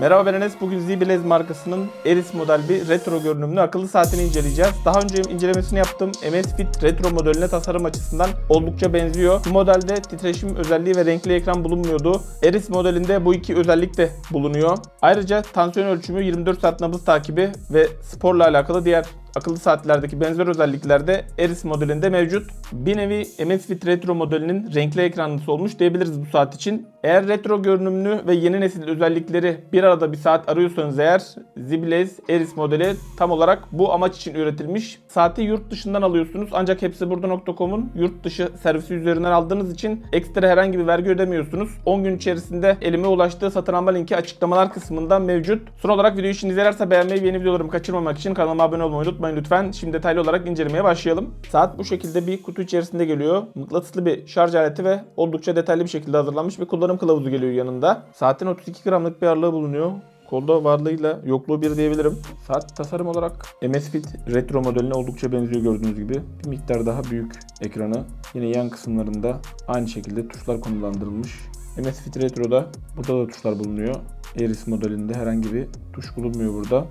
Merhaba ben Enes. Bugün Z-Blaze markasının Eris model bir retro görünümlü akıllı saatini inceleyeceğiz. Daha önce incelemesini yaptım. MS Fit retro modeline tasarım açısından oldukça benziyor. Bu modelde titreşim özelliği ve renkli ekran bulunmuyordu. Eris modelinde bu iki özellik de bulunuyor. Ayrıca tansiyon ölçümü 24 saat nabız takibi ve sporla alakalı diğer akıllı saatlerdeki benzer özellikler de Eris modelinde mevcut. Bir nevi Amazfit Retro modelinin renkli ekranlısı olmuş diyebiliriz bu saat için. Eğer retro görünümlü ve yeni nesil özellikleri bir arada bir saat arıyorsanız eğer Ziblaze Eris modeli tam olarak bu amaç için üretilmiş. Saati yurt dışından alıyorsunuz ancak hepsi burada.com'un yurt dışı servisi üzerinden aldığınız için ekstra herhangi bir vergi ödemiyorsunuz. 10 gün içerisinde elime ulaştığı satın alma linki açıklamalar kısmında mevcut. Son olarak videoyu işinize yararsa beğenmeyi ve yeni videolarımı kaçırmamak için kanalıma abone olmayı unutmayın lütfen. Şimdi detaylı olarak incelemeye başlayalım. Saat bu şekilde bir kutu içerisinde geliyor. Mıknatıslı bir şarj aleti ve oldukça detaylı bir şekilde hazırlanmış bir kullanım kılavuzu geliyor yanında. Saatin 32 gramlık bir ağırlığı bulunuyor. Kolda varlığıyla yokluğu bir diyebilirim. Saat tasarım olarak Amazfit Retro modeline oldukça benziyor gördüğünüz gibi. Bir miktar daha büyük ekranı. Yine yan kısımlarında aynı şekilde tuşlar konumlandırılmış. Amazfit Retro'da burada da tuşlar bulunuyor. Eris modelinde herhangi bir tuş bulunmuyor burada.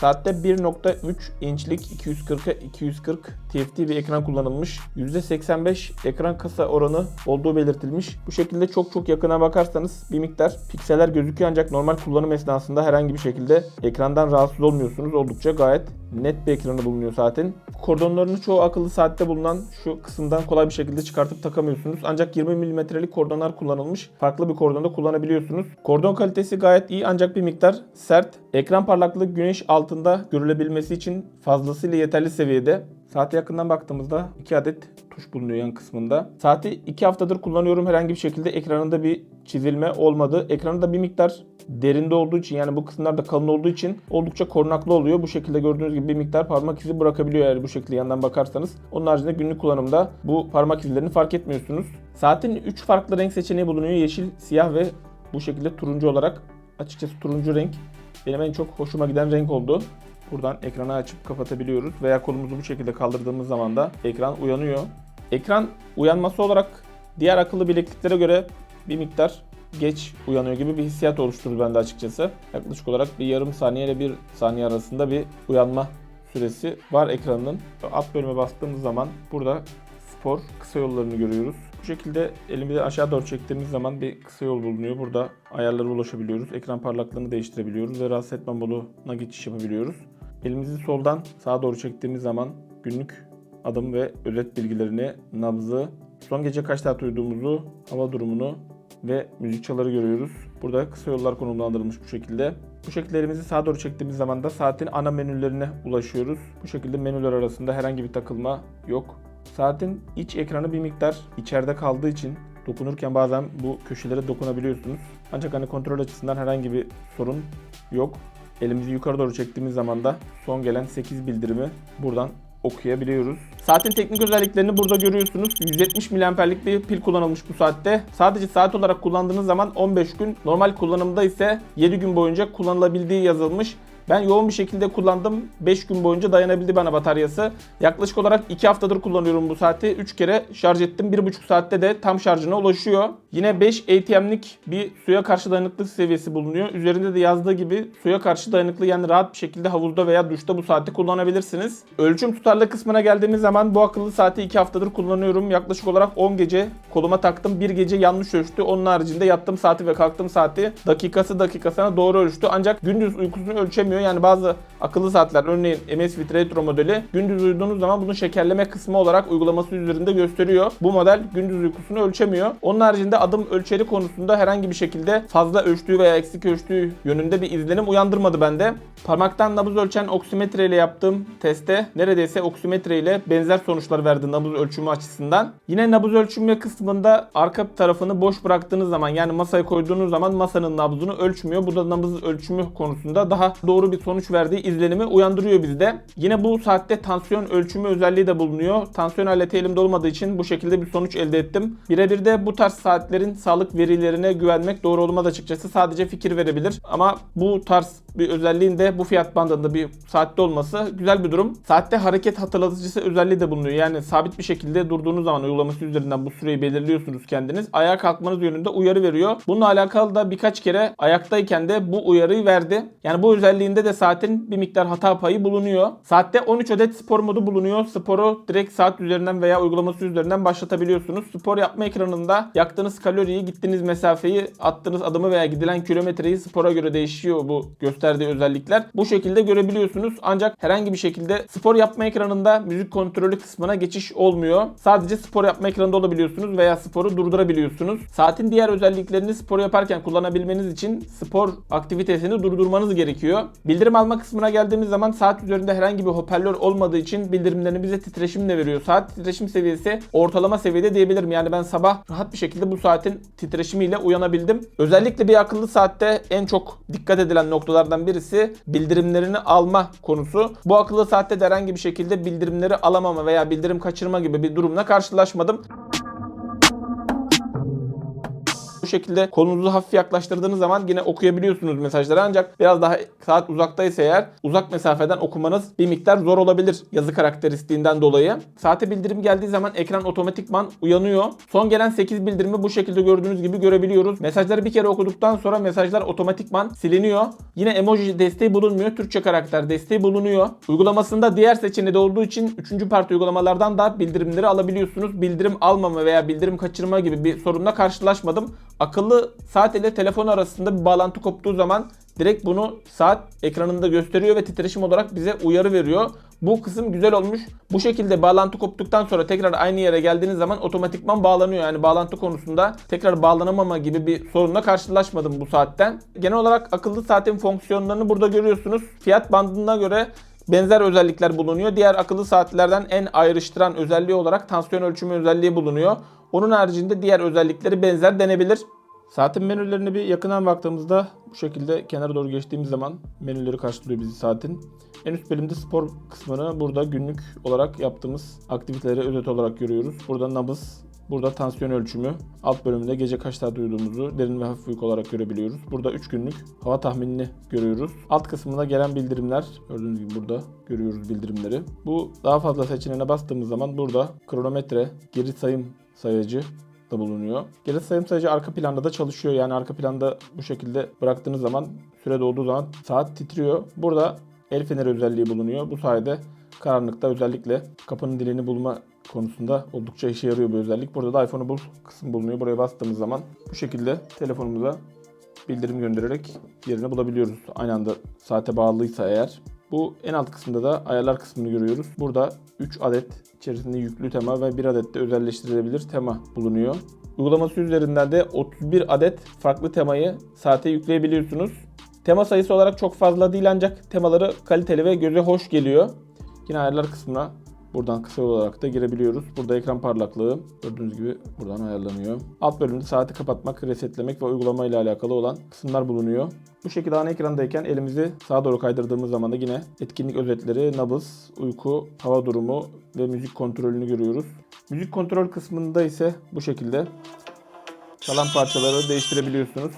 Saatte 1.3 inçlik 240'a 240 TFT bir ekran kullanılmış. %85 ekran kasa oranı olduğu belirtilmiş. Bu şekilde çok çok yakına bakarsanız bir miktar pikseller gözüküyor ancak normal kullanım esnasında herhangi bir şekilde ekrandan rahatsız olmuyorsunuz. Oldukça gayet net bir ekranı bulunuyor saatin. Kordonlarını çoğu akıllı saatte bulunan şu kısımdan kolay bir şekilde çıkartıp takamıyorsunuz. Ancak 20 mm'lik kordonlar kullanılmış. Farklı bir kordonda kullanabiliyorsunuz. Kordon kalitesi gayet iyi ancak bir miktar sert. Ekran parlaklığı güneş altında görülebilmesi için fazlasıyla yeterli seviyede. Saate yakından baktığımızda 2 adet tuş bulunuyor yan kısmında. Saati 2 haftadır kullanıyorum. Herhangi bir şekilde ekranında bir çizilme olmadı. Ekranı da bir miktar derinde olduğu için yani bu kısımlarda kalın olduğu için oldukça korunaklı oluyor. Bu şekilde gördüğünüz gibi bir miktar parmak izi bırakabiliyor eğer bu şekilde yandan bakarsanız. Onun haricinde günlük kullanımda bu parmak izlerini fark etmiyorsunuz. Saatin 3 farklı renk seçeneği bulunuyor. Yeşil, siyah ve bu şekilde turuncu olarak. Açıkçası turuncu renk benim en çok hoşuma giden renk oldu. Buradan ekranı açıp kapatabiliyoruz veya kolumuzu bu şekilde kaldırdığımız zaman da ekran uyanıyor. Ekran uyanması olarak diğer akıllı bilekliklere göre bir miktar geç uyanıyor gibi bir hissiyat oluşturdu bende açıkçası. Yaklaşık olarak bir yarım saniye ile bir saniye arasında bir uyanma süresi var ekranın. Alt bölüme bastığımız zaman burada spor kısa yollarını görüyoruz. Bu şekilde elimizi aşağı doğru çektiğimiz zaman bir kısa yol bulunuyor. Burada ayarlara ulaşabiliyoruz. Ekran parlaklığını değiştirebiliyoruz ve rahatsız etme moduna geçiş yapabiliyoruz. Elimizi soldan sağa doğru çektiğimiz zaman günlük adım ve özet bilgilerini, nabzı, son gece kaç saat uyuduğumuzu, hava durumunu ve müzik çaları görüyoruz. Burada kısa yollar konumlandırılmış bu şekilde. Bu şekilde elimizi sağa doğru çektiğimiz zaman da saatin ana menülerine ulaşıyoruz. Bu şekilde menüler arasında herhangi bir takılma yok. Saatin iç ekranı bir miktar içeride kaldığı için dokunurken bazen bu köşelere dokunabiliyorsunuz. Ancak hani kontrol açısından herhangi bir sorun yok. Elimizi yukarı doğru çektiğimiz zaman da son gelen 8 bildirimi buradan okuyabiliyoruz. Saatin teknik özelliklerini burada görüyorsunuz. 170 miliamperlik bir pil kullanılmış bu saatte. Sadece saat olarak kullandığınız zaman 15 gün, normal kullanımda ise 7 gün boyunca kullanılabildiği yazılmış. Ben yoğun bir şekilde kullandım. 5 gün boyunca dayanabildi bana bataryası. Yaklaşık olarak 2 haftadır kullanıyorum bu saati. 3 kere şarj ettim. 1,5 saatte de tam şarjına ulaşıyor. Yine 5 ATM'lik bir suya karşı dayanıklık seviyesi bulunuyor. Üzerinde de yazdığı gibi suya karşı dayanıklı yani rahat bir şekilde havuzda veya duşta bu saati kullanabilirsiniz. Ölçüm tutarlı kısmına geldiğimiz zaman bu akıllı saati 2 haftadır kullanıyorum. Yaklaşık olarak 10 gece koluma taktım. Bir gece yanlış ölçtü. Onun haricinde yattığım saati ve kalktığım saati dakikası dakikasına doğru ölçtü. Ancak gündüz uykusunu ölçemiyor. Yani bazı akıllı saatler örneğin Amazfit Retro modeli gündüz uyuduğunuz zaman bunu şekerleme kısmı olarak uygulaması üzerinde gösteriyor. Bu model gündüz uykusunu ölçemiyor. Onun haricinde adım ölçeri konusunda herhangi bir şekilde fazla ölçtüğü veya eksik ölçtüğü yönünde bir izlenim uyandırmadı bende. Parmaktan nabız ölçen oksimetre ile yaptığım testte neredeyse oksimetre ile benzer sonuçlar verdi nabız ölçümü açısından. Yine nabız ölçümü kısmında arka tarafını boş bıraktığınız zaman yani masaya koyduğunuz zaman masanın nabzını ölçmüyor. Bu da nabız ölçümü konusunda daha doğru bir sonuç verdiği izlenimi uyandırıyor bizde. Yine bu saatte tansiyon ölçümü özelliği de bulunuyor. Tansiyon aleti elimde olmadığı için bu şekilde bir sonuç elde ettim. Birebir de bu tarz saatlerin sağlık verilerine güvenmek doğru olmaz açıkçası. Sadece fikir verebilir. Ama bu tarz bir özelliğin de bu fiyat bandında bir saatte olması güzel bir durum. Saatte hareket hatırlatıcısı özelliği de bulunuyor. Yani sabit bir şekilde durduğunuz zaman uygulaması üzerinden bu süreyi belirliyorsunuz kendiniz. Ayağa kalkmanız yönünde uyarı veriyor. Bununla alakalı da birkaç kere ayaktayken de bu uyarıyı verdi. Yani bu özelliğinde de saatin bir miktar hata payı bulunuyor. Saatte 13 adet spor modu bulunuyor. Sporu direkt saat üzerinden veya uygulaması üzerinden başlatabiliyorsunuz. Spor yapma ekranında yaktığınız kaloriyi, gittiğiniz mesafeyi, attığınız adımı veya gidilen kilometreyi spora göre değişiyor bu gösterdiği özellikler. Bu şekilde görebiliyorsunuz. Ancak herhangi bir şekilde spor yapma ekranında müzik kontrolü kısmına geçiş olmuyor. Sadece spor yapma ekranında olabiliyorsunuz veya sporu durdurabiliyorsunuz. Saatin diğer özelliklerini spor yaparken kullanabilmeniz için spor aktivitesini durdurmanız gerekiyor. Bildirim alma kısmına geldiğimiz zaman saat üzerinde herhangi bir hoparlör olmadığı için bildirimlerini bize titreşimle veriyor. Saat titreşim seviyesi ortalama seviyede diyebilirim. Yani ben sabah rahat bir şekilde bu saatin titreşimiyle uyanabildim. Özellikle bir akıllı saatte en çok dikkat edilen noktalardan birisi bildirimlerini alma konusu. Bu akıllı saatte de herhangi bir şekilde bildirimleri alamama veya bildirim kaçırma gibi bir durumla karşılaşmadım. Şekilde kolunuzu hafif yaklaştırdığınız zaman yine okuyabiliyorsunuz mesajları ancak biraz daha saat uzaktaysa eğer uzak mesafeden okumanız bir miktar zor olabilir yazı karakteristiğinden dolayı. Saate bildirim geldiği zaman ekran otomatikman uyanıyor. Son gelen 8 bildirimi bu şekilde gördüğünüz gibi görebiliyoruz. Mesajları bir kere okuduktan sonra mesajlar otomatikman siliniyor. Yine emoji desteği bulunmuyor. Türkçe karakter desteği bulunuyor. Uygulamasında diğer seçeneği olduğu için 3. parti uygulamalardan da bildirimleri alabiliyorsunuz. Bildirim almama veya bildirim kaçırma gibi bir sorunla karşılaşmadım. Akıllı saat ile telefon arasında bir bağlantı koptuğu zaman direkt bunu saat ekranında gösteriyor ve titreşim olarak bize uyarı veriyor. Bu kısım güzel olmuş. Bu şekilde bağlantı koptuktan sonra tekrar aynı yere geldiğiniz zaman otomatikman bağlanıyor. Yani bağlantı konusunda tekrar bağlanamama gibi bir sorunla karşılaşmadım bu saatten. Genel olarak akıllı saatin fonksiyonlarını burada görüyorsunuz. Fiyat bandına göre benzer özellikler bulunuyor. Diğer akıllı saatlerden en ayrıştıran özelliği olarak tansiyon ölçümü özelliği bulunuyor. Onun haricinde diğer özellikleri benzer denebilir. Saatin menülerine bir yakından baktığımızda bu şekilde kenara doğru geçtiğimiz zaman menüleri karşılıyor bizi saatin. En üst bölümde spor kısmını burada günlük olarak yaptığımız aktiviteleri özet olarak görüyoruz. Burada nabız, burada tansiyon ölçümü, alt bölümünde gece kaç saat uyuduğumuzu derin ve hafif uyku olarak görebiliyoruz. Burada 3 günlük hava tahminini görüyoruz. Alt kısmında gelen bildirimler gördüğünüz gibi burada görüyoruz bildirimleri. Bu daha fazla seçeneğine bastığımız zaman burada kronometre, geri sayım sayacı da bulunuyor. Geri sayım sayacı arka planda da çalışıyor. Yani arka planda bu şekilde bıraktığınız zaman süre dolduğu zaman saat titriyor. Burada el feneri özelliği bulunuyor. Bu sayede karanlıkta özellikle kapının dilini bulma konusunda oldukça işe yarıyor bu özellik. Burada da iPhone'u bul kısmı bulunuyor. Buraya bastığımız zaman bu şekilde telefonumuza bildirim göndererek yerini bulabiliyoruz. Aynı anda saate bağlıysa eğer. Bu en alt kısımda da ayarlar kısmını görüyoruz. Burada 3 adet içerisinde yüklü tema ve 1 adet de özelleştirilebilir tema bulunuyor. Uygulaması üzerinden de 31 adet farklı temayı saate yükleyebiliyorsunuz. Tema sayısı olarak çok fazla değil ancak temaları kaliteli ve göze hoş geliyor. Yine ayarlar kısmına buradan kısa olarak da girebiliyoruz. Burada ekran parlaklığı gördüğünüz gibi buradan ayarlanıyor. Alt bölümde saati kapatmak, resetlemek ve uygulama ile alakalı olan kısımlar bulunuyor. Bu şekilde ana ekrandayken elimizi sağa doğru kaydırdığımız zaman da yine etkinlik özetleri, nabız, uyku, hava durumu ve müzik kontrolünü görüyoruz. Müzik kontrol kısmında ise bu şekilde kalan parçaları değiştirebiliyorsunuz.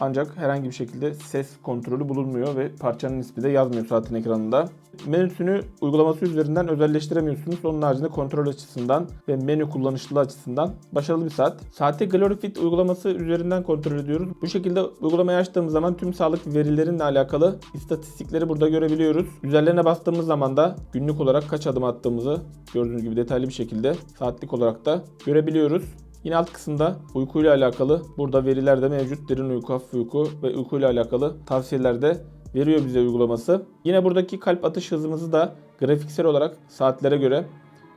Ancak herhangi bir şekilde ses kontrolü bulunmuyor ve parçanın ismi de yazmıyor saatin ekranında. Menüsünü uygulaması üzerinden özelleştiremiyorsunuz. Onun haricinde kontrol açısından ve menü kullanışlılığı açısından başarılı bir saat. Saati Glorifit uygulaması üzerinden kontrol ediyoruz. Bu şekilde uygulamayı açtığımız zaman tüm sağlık verilerinle alakalı istatistikleri burada görebiliyoruz. Üzerlerine bastığımız zaman da günlük olarak kaç adım attığımızı gördüğünüz gibi detaylı bir şekilde saatlik olarak da görebiliyoruz. Yine alt kısımda uykuyla alakalı burada veriler de mevcut. Derin uyku, hafif uyku ve uykuyla alakalı tavsiyeler de veriyor bize uygulaması. Yine buradaki kalp atış hızımızı da grafiksel olarak saatlere göre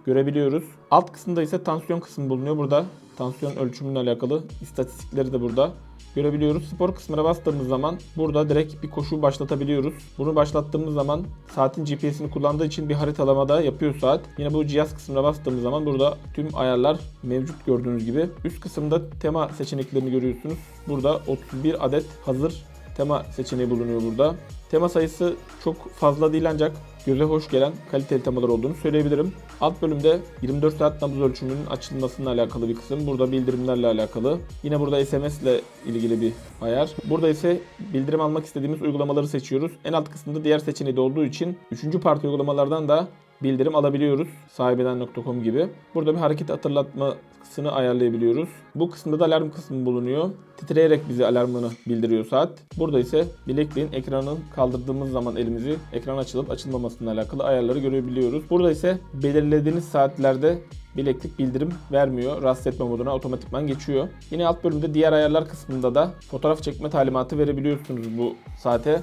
görebiliyoruz. Alt kısımda ise tansiyon kısmı bulunuyor. Burada tansiyon ölçümüyle alakalı istatistikleri de burada görebiliyoruz. Spor kısmına bastığımız zaman burada direkt bir koşu başlatabiliyoruz. Bunu başlattığımız zaman saatin GPS'ini kullandığı için bir haritalama yapıyor saat. Yine bu cihaz kısmına bastığımız zaman burada tüm ayarlar mevcut gördüğünüz gibi. Üst kısımda tema seçeneklerini görüyorsunuz. Burada 31 adet hazır tema seçeneği bulunuyor burada. Tema sayısı çok fazla değil ancak göze hoş gelen kaliteli temalar olduğunu söyleyebilirim. Alt bölümde 24 saat nabız ölçümünün açılmasıyla alakalı bir kısım. Burada bildirimlerle alakalı. Yine burada SMS ile ilgili bir ayar. Burada ise bildirim almak istediğimiz uygulamaları seçiyoruz. En alt kısımda diğer seçeneği de olduğu için 3. parti uygulamalardan da bildirim alabiliyoruz. Sahibeden.com gibi. Burada bir hareket hatırlatmasını ayarlayabiliyoruz. Bu kısımda da alarm kısmı bulunuyor. Titreyerek bize alarmını bildiriyor saat. Burada ise bilekliğin ekranını kaldırdığımız zaman elimizi ekran açılıp açılmamasıyla alakalı ayarları görebiliyoruz. Burada ise belirlediğiniz saatlerde bileklik bildirim vermiyor. Rahatsız etme moduna otomatikman geçiyor. Yine alt bölümde diğer ayarlar kısmında da fotoğraf çekme talimatı verebiliyorsunuz bu saate.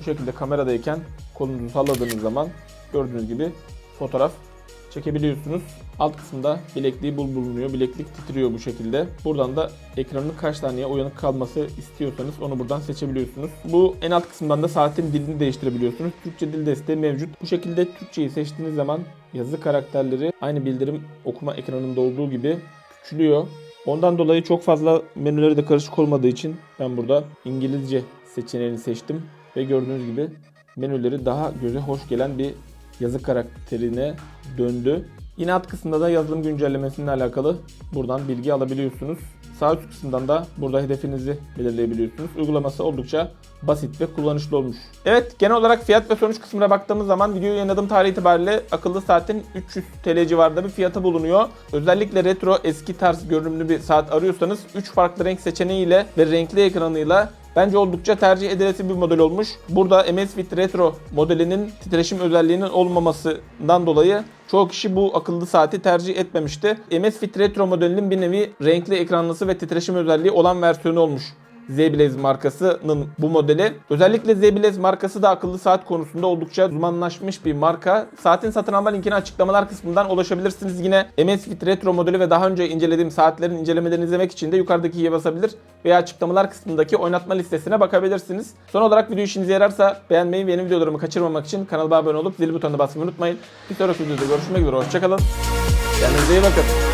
Bu şekilde kameradayken kolunuzu salladığınız zaman gördüğünüz gibi fotoğraf çekebiliyorsunuz. Alt kısımda bilekliği bul bulunuyor. Bileklik titriyor bu şekilde. Buradan da ekranın kaç saniye uyanık kalması istiyorsanız onu buradan seçebiliyorsunuz. Bu en alt kısımdan da saatin dilini değiştirebiliyorsunuz. Türkçe dil desteği mevcut. Bu şekilde Türkçeyi seçtiğiniz zaman yazı karakterleri aynı bildirim okuma ekranında olduğu gibi küçülüyor. Ondan dolayı çok fazla menüleri de karışık olmadığı için ben burada İngilizce seçeneğini seçtim. Ve gördüğünüz gibi menüleri daha göze hoş gelen bir yazı karakterine döndü. Yine alt kısmında da yazılım güncellemesiyle alakalı buradan bilgi alabiliyorsunuz. Sağ üst kısımdan da burada hedefinizi belirleyebiliyorsunuz. Uygulaması oldukça basit ve kullanışlı olmuş. Evet genel olarak fiyat ve sonuç kısmına baktığımız zaman videoyu yayınladığım tarih itibariyle akıllı saatin 300 TL civarında bir fiyatı bulunuyor. Özellikle retro eski tarz görünümlü bir saat arıyorsanız 3 farklı renk seçeneğiyle ve renkli ekranıyla Bence oldukça tercih edilesi bir model olmuş. Burada Amazfit Retro modelinin titreşim özelliğinin olmamasından dolayı çoğu kişi bu akıllı saati tercih etmemişti. Amazfit Retro modelinin bir nevi renkli ekranlısı ve titreşim özelliği olan versiyonu olmuş. Z-Blaze markasının bu modeli. Özellikle Z-Blaze markası da akıllı saat konusunda oldukça uzmanlaşmış bir marka. Saatin satın alma linkini açıklamalar kısmından ulaşabilirsiniz. Yine Amazfit Retro modeli ve daha önce incelediğim saatlerin incelemelerini izlemek için de yukarıdaki iyiye basabilir veya açıklamalar kısmındaki oynatma listesine bakabilirsiniz. Son olarak video işinize yararsa beğenmeyi ve yeni videolarımı kaçırmamak için kanalıma abone olup zil butonuna basmayı unutmayın. Bir sonraki videoda görüşmek üzere. Hoşçakalın. Kendinize iyi bakın.